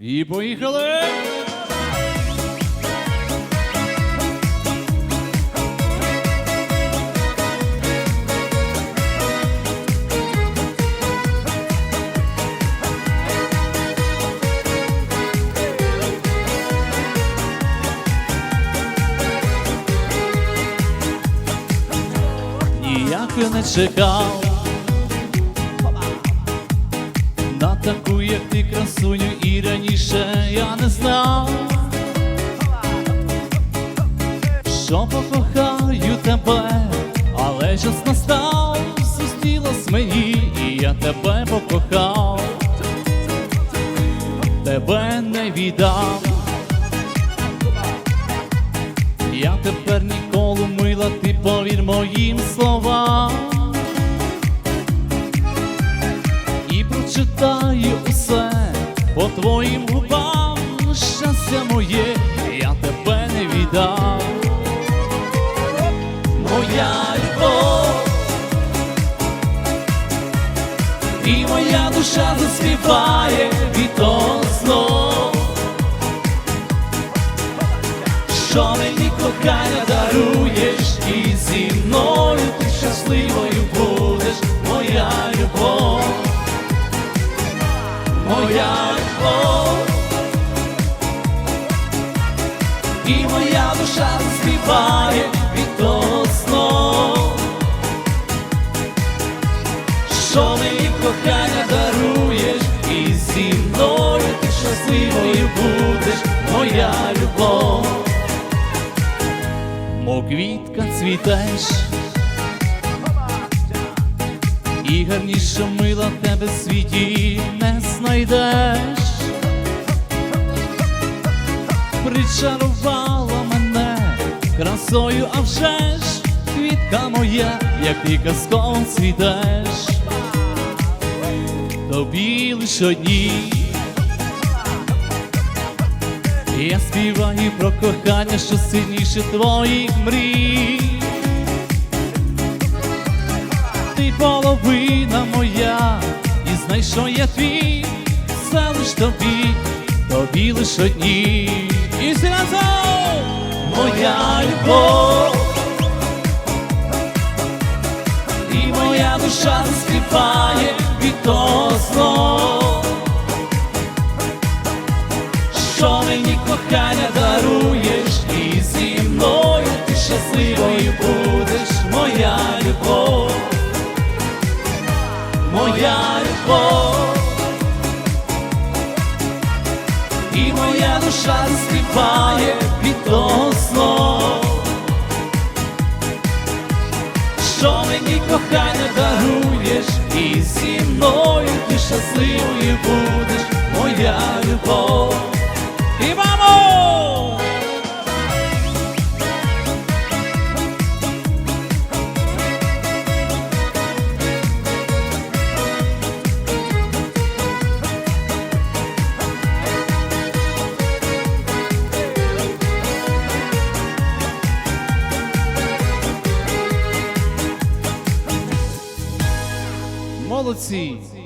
І поїхали! Ніяк не чекав на таку, як ти красуню, раніше я не знав, що покохаю тебе, але час настав, зустрілась мені, і я тебе покохав, тебе не віддам. Я тепер ніколи мила, ти повір моїм словам. І прочитаю усе по твоїм губам, щастя моє, я тебе не віддам. Моя любов, і моя душа заспіває від того знов. Що мені кохання даруєш, і зі мною ти щасливою будеш, моя любов, моя любов, і моя душа заспіває від того знов. Що мені кохання даруєш, і зі мною ти щасливою будеш, моя любов. Мов квітка цвітеш, і гарніше мила в тебе в світі не знайдеш. Причарувала мене красою, а вже ж квітка моя, як ти казково цвітеш, тобі лиш одній. Я співаю про кохання, що сильніше твоїх мрій. Ти половина моя, і знай, що я твій, все лиш тобі, тобі лиш одній. І разом моя любов, і моя душа заспіває від того. Що мені кохання даруєш, і зі мною ти щасливою будеш, моя любов, моя любов, і моя душа співає від того знов. Що мені кохання даруєш, і зі мною ти щасливою будеш, моя policy.